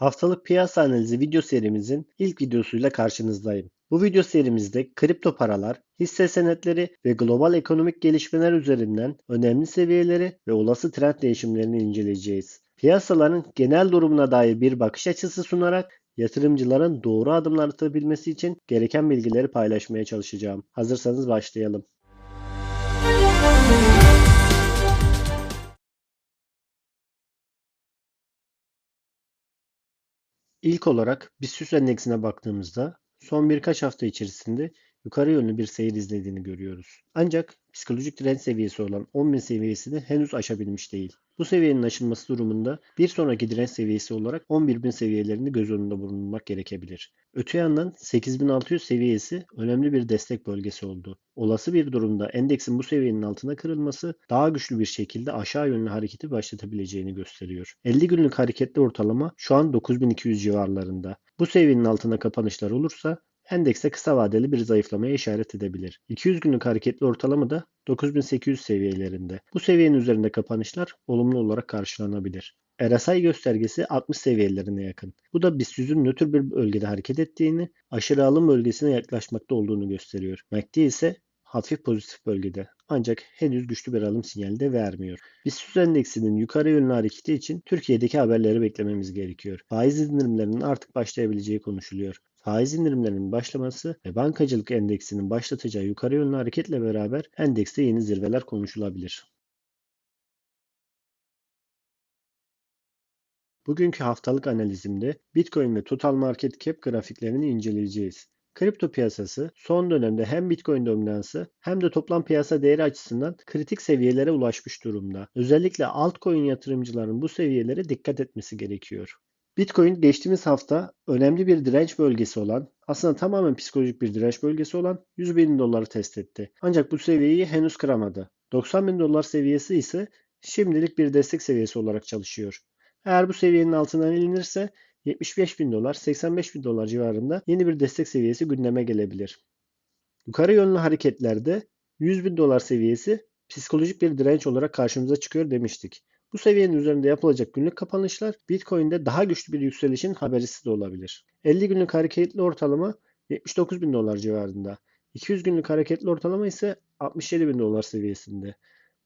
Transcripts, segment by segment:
Haftalık piyasa analizi video serimizin ilk videosuyla karşınızdayım. Bu video serimizde kripto paralar, hisse senetleri ve global ekonomik gelişmeler üzerinden önemli seviyeleri ve olası trend değişimlerini inceleyeceğiz. Piyasaların genel durumuna dair bir bakış açısı sunarak yatırımcıların doğru adımlar atabilmesi için gereken bilgileri paylaşmaya çalışacağım. Hazırsanız başlayalım. İlk olarak BIST endeksine baktığımızda son birkaç hafta içerisinde yukarı yönlü bir seyir izlediğini görüyoruz. Ancak psikolojik direnç seviyesi olan 10.000 seviyesini henüz aşabilmiş değil. Bu seviyenin aşılması durumunda bir sonraki direnç seviyesi olarak 11.000 seviyelerini göz önünde bulundurmak gerekebilir. Öte yandan 8600 seviyesi önemli bir destek bölgesi oldu. Olası bir durumda endeksin bu seviyenin altına kırılması daha güçlü bir şekilde aşağı yönlü hareketi başlatabileceğini gösteriyor. 50 günlük hareketli ortalama şu an 9200 civarlarında. Bu seviyenin altına kapanışlar olursa endekste kısa vadeli bir zayıflamaya işaret edebilir. 200 günlük hareketli ortalama da 9800 seviyelerinde. Bu seviyenin üzerinde kapanışlar olumlu olarak karşılanabilir. RSI göstergesi 60 seviyelerine yakın. Bu da BIST 100'ün nötr bir bölgede hareket ettiğini, aşırı alım bölgesine yaklaşmakta olduğunu gösteriyor. MACD ise hafif pozitif bölgede ancak henüz güçlü bir alım sinyali de vermiyor. BIST 100 endeksinin yukarı yönlü hareketi için Türkiye'deki haberleri beklememiz gerekiyor. Faiz indirimlerinin artık başlayabileceği konuşuluyor. Faiz indirimlerinin başlaması ve bankacılık endeksinin başlatacağı yukarı yönlü hareketle beraber endekste yeni zirveler konuşulabilir. Bugünkü haftalık analizimde Bitcoin ve Total Market Cap grafiklerini inceleyeceğiz. Kripto piyasası son dönemde hem Bitcoin dominansı hem de toplam piyasa değeri açısından kritik seviyelere ulaşmış durumda. Özellikle altcoin yatırımcıların bu seviyelere dikkat etmesi gerekiyor. Bitcoin geçtiğimiz hafta önemli bir direnç bölgesi olan, aslında tamamen psikolojik bir direnç bölgesi olan 100 bin doları test etti. Ancak bu seviyeyi henüz kıramadı. 90 bin dolar seviyesi ise şimdilik bir destek seviyesi olarak çalışıyor. Eğer bu seviyenin altından ilinirse 75 bin dolar, 85 bin dolar civarında yeni bir destek seviyesi gündeme gelebilir. Yukarı yönlü hareketlerde 100 bin dolar seviyesi psikolojik bir direnç olarak karşımıza çıkıyor demiştik. Bu seviyenin üzerinde yapılacak günlük kapanışlar Bitcoin'de daha güçlü bir yükselişin haberisi de olabilir. 50 günlük hareketli ortalama 79 bin dolar civarında. 200 günlük hareketli ortalama ise 67 bin dolar seviyesinde.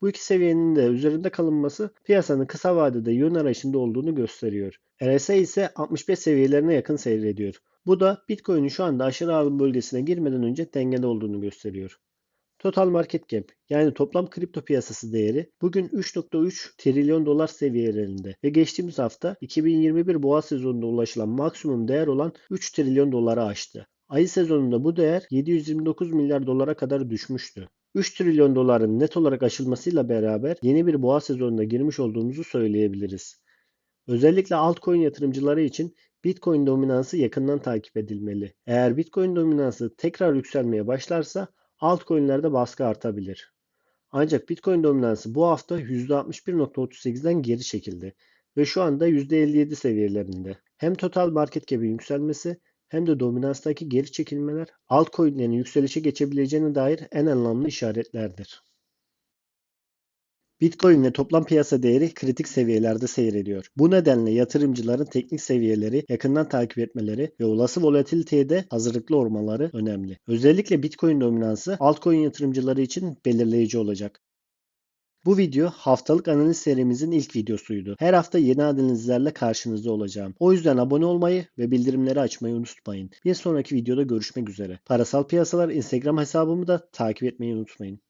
Bu iki seviyenin de üzerinde kalınması piyasanın kısa vadede yön arayışında olduğunu gösteriyor. RSI ise 65 seviyelerine yakın seyrediyor. Bu da Bitcoin'in şu anda aşırı alım bölgesine girmeden önce dengede olduğunu gösteriyor. Total Market Cap yani toplam kripto piyasası değeri bugün 3.3 trilyon dolar seviyelerinde ve geçtiğimiz hafta 2021 boğa sezonunda ulaşılan maksimum değer olan 3 trilyon doları aştı. Ayı sezonunda bu değer 729 milyar dolara kadar düşmüştü. 3 trilyon doların net olarak aşılmasıyla beraber yeni bir boğa sezonuna girmiş olduğumuzu söyleyebiliriz. Özellikle altcoin yatırımcıları için Bitcoin dominansı yakından takip edilmeli. Eğer Bitcoin dominansı tekrar yükselmeye başlarsa altcoin'lerde baskı artabilir. Ancak Bitcoin dominansı bu hafta %61.38'den geri çekildi ve şu anda %57 seviyelerinde. Hem total market cap'in yükselmesi hem de dominanstaki geri çekilmeler altcoin'lerin yükselişe geçebileceğine dair en anlamlı işaretlerdir. Bitcoin ve toplam piyasa değeri kritik seviyelerde seyrediyor. Bu nedenle yatırımcıların teknik seviyeleri yakından takip etmeleri ve olası volatiliteye de hazırlıklı olmaları önemli. Özellikle Bitcoin dominansı altcoin yatırımcıları için belirleyici olacak. Bu video haftalık analiz serimizin ilk videosuydu. Her hafta yeni analizlerle karşınızda olacağım. O yüzden abone olmayı ve bildirimleri açmayı unutmayın. Bir sonraki videoda görüşmek üzere. Parasal piyasalar Instagram hesabımı da takip etmeyi unutmayın.